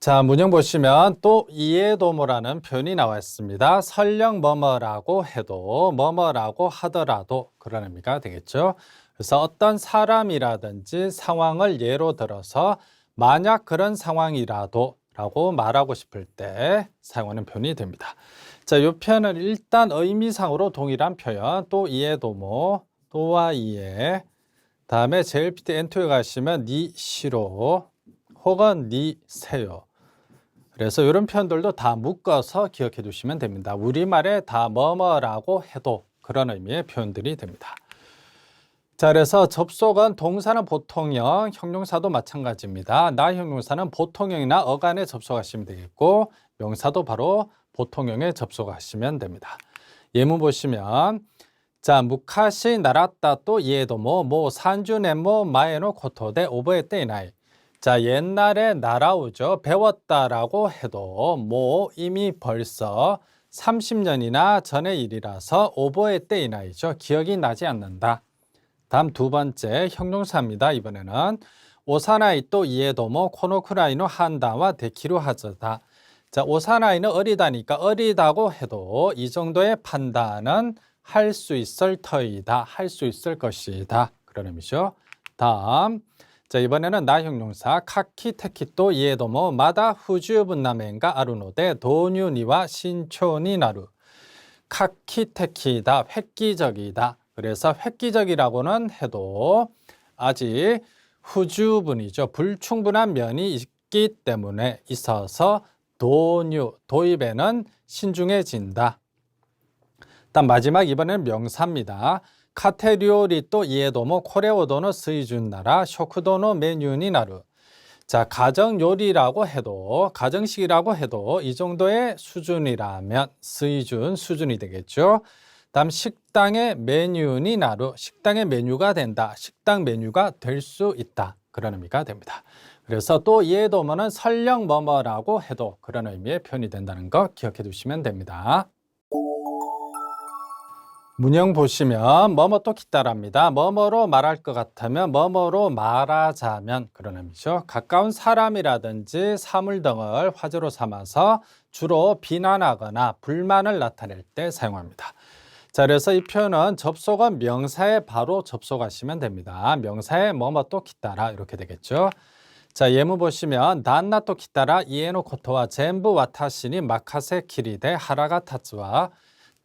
자, 문형 보시면 또 이해도모라는 표현이 나와 있습니다. 설령 뭐뭐라고 해도 뭐뭐라고 하더라도 그런 의미가 되겠죠. 그래서 어떤 사람이라든지 상황을 예로 들어서 만약 그런 상황이라도 라고 말하고 싶을 때 사용하는 표현이 됩니다. 자, 이 표현은 일단 의미상으로 동일한 표현, 또 이해도모, 또와 이해, 다음에 JLPT N2에 가시면 니 시로 혹은 니 세요. 그래서 이런 표현들도 다 묶어서 기억해 두시면 됩니다. 우리말에 다 뭐뭐라고 해도 그런 의미의 표현들이 됩니다. 자, 그래서 접속은 동사는 보통형, 형용사도 마찬가지입니다. 나 형용사는 보통형이나 어간에 접속하시면 되겠고, 명사도 바로 보통형에 접속하시면 됩니다. 예문 보시면, 자, 무카시 나라따 또 이에도 뭐, 뭐, 때이나이. 자, 옛날에 날아오죠. 배웠다라고 해도 뭐 이미 벌써 30년이나 전의 일이라서 오버의 때이 나이죠. 기억이 나지 않는다. 다음 두 번째 형용사입니다. 이번에는 오사나이 또 이에도모 코노쿠라이노 한다와 데키루 하저다. 자, 오사나이는 어리다니까 어리다고 해도 이 정도의 판단은 할 수 있을 터이다. 할 수 있을 것이다. 그런 의미죠. 다음 자, 이번에는 나 형용사 카키 테키또 이에도모 마다 후주 분나멘가 아루노데 도뉴니와 신초니 나루 카키 테키다 획기적이다. 그래서 획기적이라고는 해도 아직 후주분이죠. 불충분한 면이 있기 때문에 있어서 도뉴 도입에는 신중해진다. 일단 마지막 이번에는 명사입니다. 카테리오리 또 이에도모 코레오도노 스이준 나라 쇼크도노 메뉴니 나루 자 가정 요리라고 해도 가정식이라고 해도 이 정도의 수준이라면 스이준 수준이 되겠죠. 다음 식당의 메뉴니 나루 식당의 메뉴가 된다 식당 메뉴가 될 수 있다 그런 의미가 됩니다. 그래서 또 이에도모는 설령 뭐뭐라고 해도 그런 의미의 표현이 된다는 거 기억해 두시면 됩니다. 문형 보시면 뭐뭐 또 기다랍니다. 뭐뭐로 말할 것 같으면 뭐뭐로 말하자면 그런 의미죠. 가까운 사람이라든지 사물 등을 화제로 삼아서 주로 비난하거나 불만을 나타낼 때 사용합니다. 자, 그래서 이 표현은 접속은 명사에 바로 접속하시면 됩니다. 명사에 뭐뭐 또 기다라 이렇게 되겠죠. 자, 예문 보시면 난나 또 기다라 이에노 코토와 젠부 와타시니 마카세 키리데 하라가 타츠와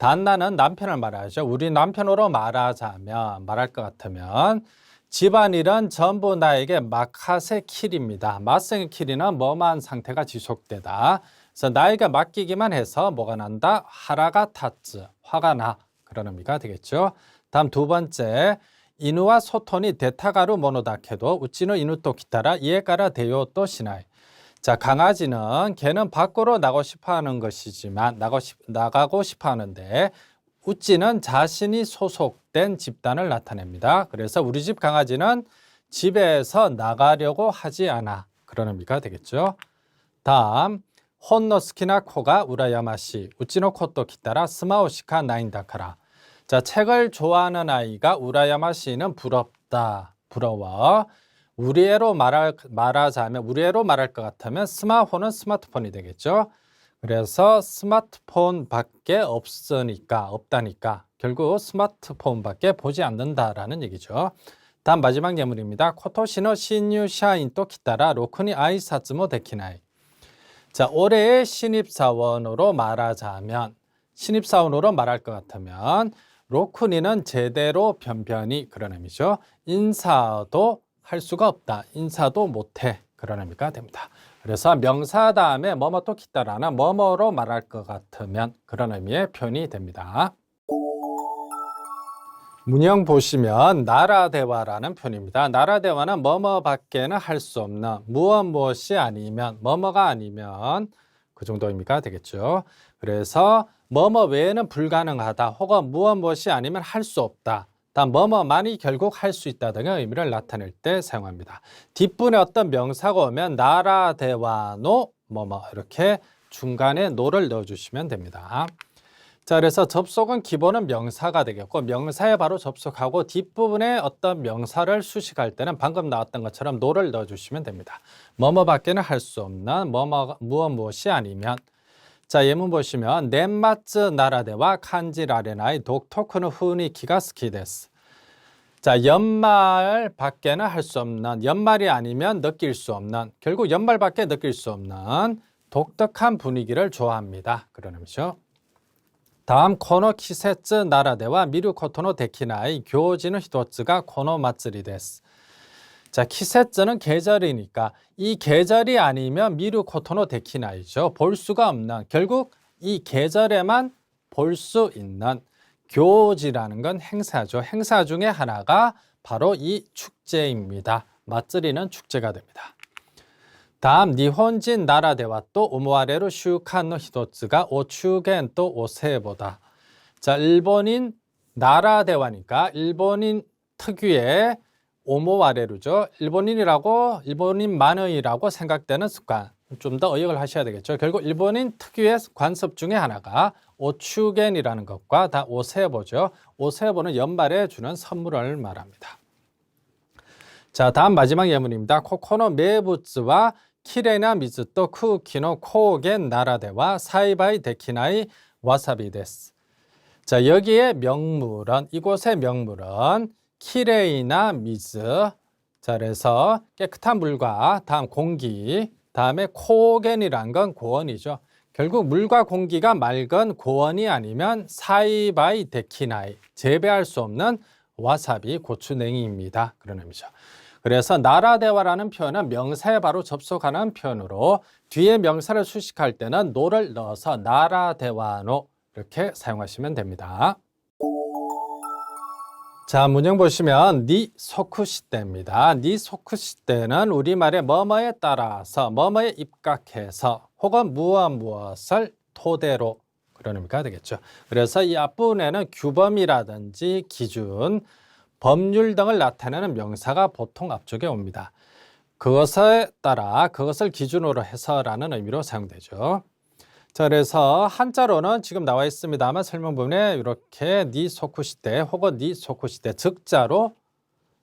단나는 남편을 말하죠. 우리 남편으로 말하자면 말할 것 같으면 집안일은 전부 나에게 마카세 킬입니다. 마생 킬이는 뭐만 상태가 지속되다. 그래서 나에게 맡기기만 해서 뭐가 난다? 하라가 타츠, 화가 나. 그런 의미가 되겠죠. 다음 두 번째, 이누와 소톤이 데타가루 모노다케도 우찌노 이누토 기타라 이에까라 데요 또 시나이. 자, 강아지는 개는 밖으로 나가고 싶어 하는 것이지만, 나가고, 싶, 나가고 싶어 하는데, 우찌는 자신이 소속된 집단을 나타냅니다. 그래서 우리 집 강아지는 집에서 나가려고 하지 않아. 그런 의미가 되겠죠. 다음, 혼노스키나 코가 우라야마시, 우찌노 코토 기타라 스마오시카 나인다카라. 자, 책을 좋아하는 아이가 우라야마시는 부럽다. 부러워. 우리애로 말할, 말하자면 우리애로 말할 것 같으면 스마호는 스마트폰이 되겠죠. 그래서 스마트폰밖에 없으니까 없다니까 결국 스마트폰밖에 보지 않는다라는 얘기죠. 다음 마지막 예문입니다. 코토시노 신유 샤인 또 기타라 로크니 아이 사츠모 데키나이. 자 올해의 신입사원으로 말하자면 신입사원으로 말할 것 같으면 로크니는 제대로 변변히 그런 의미죠. 인사도 할 수가 없다. 인사도 못해. 그런 의미가 됩니다. 그래서 명사 다음에 뭐뭐 또 기다라나 뭐뭐로 말할 것 같으면 그런 의미의 표현이 됩니다. 문형 보시면 나라 대화라는 표현입니다. 나라 대화는 뭐뭐 밖에는 할 수 없는 무엇 무엇이 아니면 뭐뭐가 아니면 그 정도 의미가 되겠죠. 그래서 뭐뭐 외에는 불가능하다 혹은 무엇 무엇이 아니면 할 수 없다. 다음 뭐뭐만이 결국 할 수 있다 등의 의미를 나타낼 때 사용합니다. 뒷분에 어떤 명사가 오면 나라 대화노 뭐뭐 이렇게 중간에 노를 넣어주시면 됩니다. 자, 그래서 접속은 기본은 명사가 되겠고 명사에 바로 접속하고 뒷부분에 어떤 명사를 수식할 때는 방금 나왔던 것처럼 노를 넣어 주시면 됩니다. 뭐뭐 밖에는 할 수 없는 뭐뭐 무엇 무엇이 아니면 자, 예문 보시면 넷마츠 나라데와 칸지 라레나이 독토크는 훈이 기가스키 데스. 자, 연말 밖에는 할 수 없는 연말이 아니면 느낄 수 없는 결국 연말밖에 느낄 수 없는 독특한 분위기를 좋아합니다. 의미죠. 다음 코노 키세츠 나라데와 미루 코토노 데키나이 교지는 히도츠가 코노 마츠리 데스. 자, 키세츠는 계절이니까 이 계절이 아니면 미루 코토노 데키나이죠. 볼 수가 없는 결국 이 계절에만 볼 수 있는 교지라는 건 행사죠. 행사 중에 하나가 바로 이 축제입니다. 마츠리는 축제가 됩니다. 다음 니혼진 나라대와 또 오모아레로 슈칸노 히도츠가 오추겐 또 오세보다 자 일본인 나라대화니까 일본인 특유의 오모아레루죠. 일본인이라고 일본인만의라고 생각되는 습관. 좀 더 의역을 하셔야 되겠죠. 결국 일본인 특유의 관습 중에 하나가 오추겐이라는 것과 다 오세보죠. 오세보는 연말에 주는 선물을 말합니다. 자 다음 마지막 예문입니다. 코코노 메부츠와 키레나 미즈또 쿠키노 코겐 나라데와 사이바이 데키나이 와사비 데스. 자, 여기에 명물은 이곳의 명물은 키레이나 미즈. 자, 그래서 깨끗한 물과 다음 공기, 다음에 코겐이란 건 고원이죠. 결국 물과 공기가 맑은 고원이 아니면 사이바이 데키나이 재배할 수 없는 와사비 고추냉이입니다. 그런 의미죠. 그래서 나라대화라는 표현은 명사에 바로 접속하는 표현으로 뒤에 명사를 수식할 때는 노를 넣어서 나라대화노 이렇게 사용하시면 됩니다. 자, 문형 보시면 니 소쿠시대입니다. 니 소쿠시대는 우리말의 뭐뭐에 따라서 뭐뭐에 입각해서 혹은 무엇 무엇을 토대로 그런 의미가 되겠죠. 그래서 이 앞부분에는 규범이라든지 기준, 법률 등을 나타내는 명사가 보통 앞쪽에 옵니다. 그것에 따라 그것을 기준으로 해서라는 의미로 사용되죠. 자, 그래서 한자로는 지금 나와 있습니다만 설명 부분에 이렇게 니 소쿠시대 혹은 니 소쿠시대 즉자로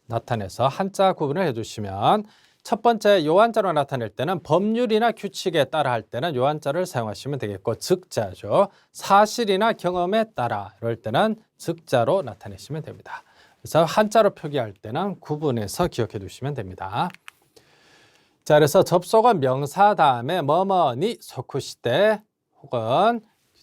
나타내서 한자 구분을 해주시면 첫 번째 요한자로 나타낼 때는 법률이나 규칙에 따라 할 때는 요한자를 사용하시면 되겠고 즉자죠. 사실이나 경험에 따라 이럴 때는 즉자로 나타내시면 됩니다. 그래서 한자로 표기할 때는 구분해서 기억해 두시면 됩니다. 자, 그래서 접속은 명사 다음에 뭐뭐니 소쿠시대 혹은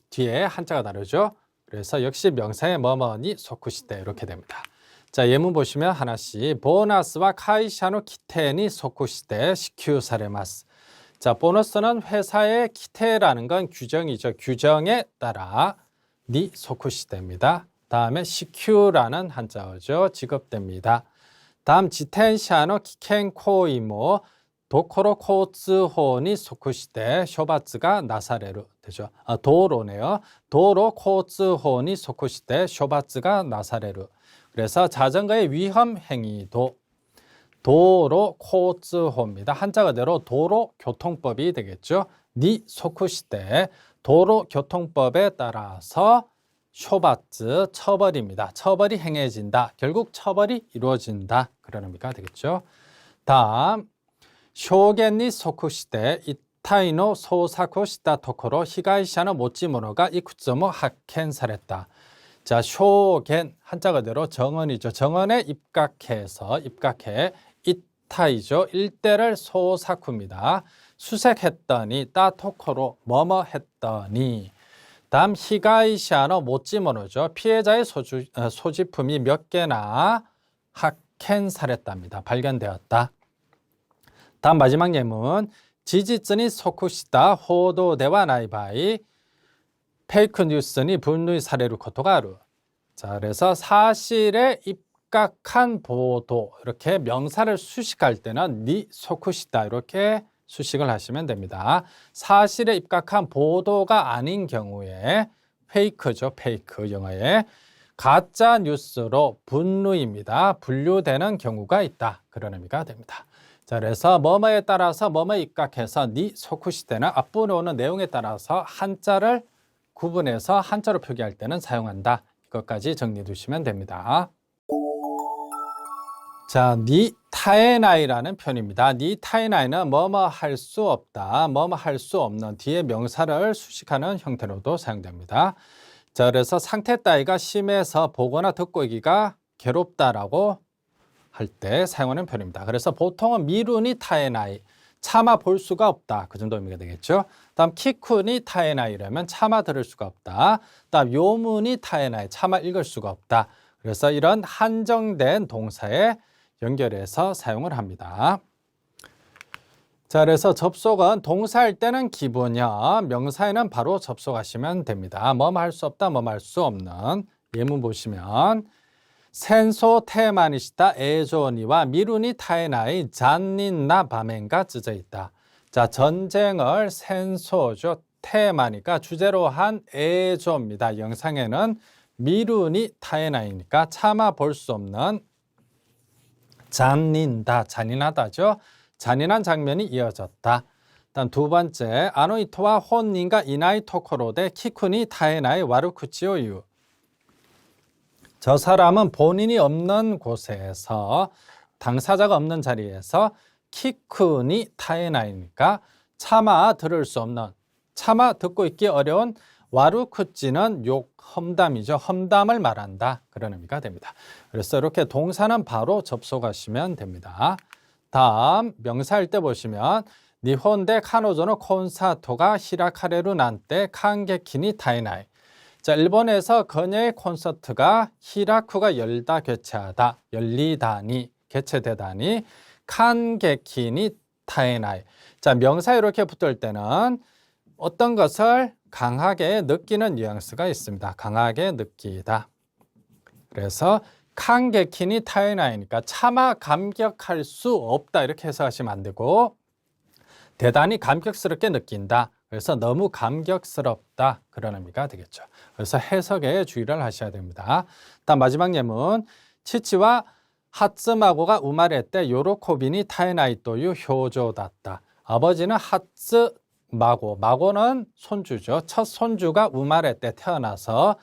뒤에 한자가 다르죠. 그래서 역시 명사의 뭐뭐니 소쿠시대 이렇게 됩니다. 자, 예문 보시면 하나씩 보너스와 카이샤노 키테니 소쿠시대 시큐 사레마스. 자, 보너스는 회사의 키테라는 건 규정이죠. 규정에 따라 니 소쿠시대입니다. 다음에 시큐라는 한자어죠. 지급됩니다. 다음 지텐샤노 키켄코이모 도코로 코츠호니 소쿠시대 쇼바츠가 나사레루 되죠. 아, 도로네요. 도로 코츠호니 소쿠시대 쇼바츠가 나사레루. 그래서 자전거의 위험 행위도 도로 코츠호입니다. 한자 그대로 도로 교통법이 되겠죠. 니 소쿠시대 도로 교통법에 따라서 쇼바츠 처벌입니다. 처벌이 행해진다. 결국 처벌이 이루어진다. 그런 의미가 되겠죠. 다음 쇼겐니 소쿠시대 이 사랬다. 자, 쇼겐 한자 그대로 정언이죠. 정언에 입각해서 입각해 이타이죠. 일대를 소사쿠입니다. 수색했더니 따토코로 뭐뭐 했더니 다음 히가이시아노 모찌모노죠. 피해자의 소주, 어, 소지품이 몇 개나 학켄사랬답니다. 발견되었다. 다음 마지막 예문 지지츠니 소쿠시다 호도대와 나이바이 페이크 뉴스니 분누이 사례로 코토가루. 자, 그래서 사실에 입각한 보도 이렇게 명사를 수식할 때는 니 소쿠시다 이렇게 수식을 하시면 됩니다. 사실에 입각한 보도가 아닌 경우에 페이크죠. 페이크 영어에 가짜 뉴스로 분류입니다. 분류되는 경우가 있다. 그런 의미가 됩니다. 자, 그래서 뭐뭐에 따라서 뭐뭐에 입각해서 니 소쿠시대나 앞부분에 오는 내용에 따라서 한자를 구분해서 한자로 표기할 때는 사용한다. 이것까지 정리해 두시면 됩니다. 자, 니 타에나이라는 표현입니다. 니 타에나이는 뭐뭐 할 수 없다, 뭐뭐 할 수 없는 뒤에 명사를 수식하는 형태로도 사용됩니다. 자, 그래서 상태 따위가 심해서 보거나 듣고 있기가 괴롭다라고 할 때 사용하는 표현입니다. 그래서 보통은 미루니 타에나이, 차마 볼 수가 없다. 그 정도 의미가 되겠죠. 다음 키쿠니 타에나이라면 차마 들을 수가 없다. 다음 요문이 타에나이, 차마 읽을 수가 없다. 그래서 이런 한정된 동사에 연결해서 사용을 합니다. 자, 그래서 접속은 동사일 때는 기본형, 명사에는 바로 접속하시면 됩니다. 뭐뭐 할 수 없다, 뭐뭐 할 수 없는 예문 보시면 센소 테마니시다 에조니와 미루니 타에나이 잔닌나 바멘가 찢어 있다. 자, 전쟁을 센소죠. 테마니까 주제로 한 에조입니다. 영상에는 미루니 타에나이니까 참아 볼수 없는 잔닌다, 잔인하다죠. 잔인한 장면이 이어졌다. 다음 두 번째, 아노이토와 혼닌가 이나이 토코로데 키쿠니 타에나이 와루쿠치오유. 저 사람은 본인이 없는 곳에서 당사자가 없는 자리에서 키쿠니 타에나이니까 차마 들을 수 없는 차마 듣고 있기 어려운 와루쿠찌는 욕 험담이죠. 험담을 말한다. 그런 의미가 됩니다. 그래서 이렇게 동사는 바로 접속하시면 됩니다. 다음 명사일 때 보시면 니혼데 카노조노 콘사토가 히라카레루 난때 칸게키니 타이나이 자, 일본에서 그녀의 콘서트가 히라쿠가 열다 개최하다 열리다니 개최되다니 칸게키니 타이나이 자, 명사 이렇게 붙을 때는 어떤 것을 강하게 느끼는 뉘앙스가 있습니다. 강하게 느끼다. 그래서 칸게키니 타이나이니까 차마 감격할 수 없다 이렇게 해석하시면 안 되고 대단히 감격스럽게 느낀다. 그래서 너무 감격스럽다 그런 의미가 되겠죠. 그래서 해석에 주의를 하셔야 됩니다. 다음 마지막 예문 치치와 하츠마고가 우마레 때 요로코비니 타이나이토유 효조다다. 아버지는 하츠 마고, 마고는 손주죠. 첫 손주가 우마레 때 태어나서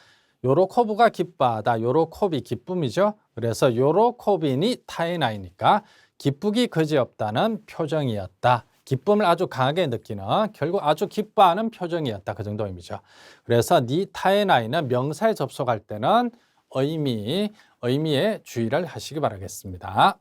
요로코브가 기뻐하다. 요로코비 기쁨이죠. 그래서 요로코비니 타이나이니까 기쁘기 그지없다는 표정이었다. 기쁨을 아주 강하게 느끼는 결국 아주 기뻐하는 표정이었다. 그 정도 의미죠. 그래서 니 타이나이는 명사에 접속할 때는 의미, 의미에 주의를 하시기 바라겠습니다.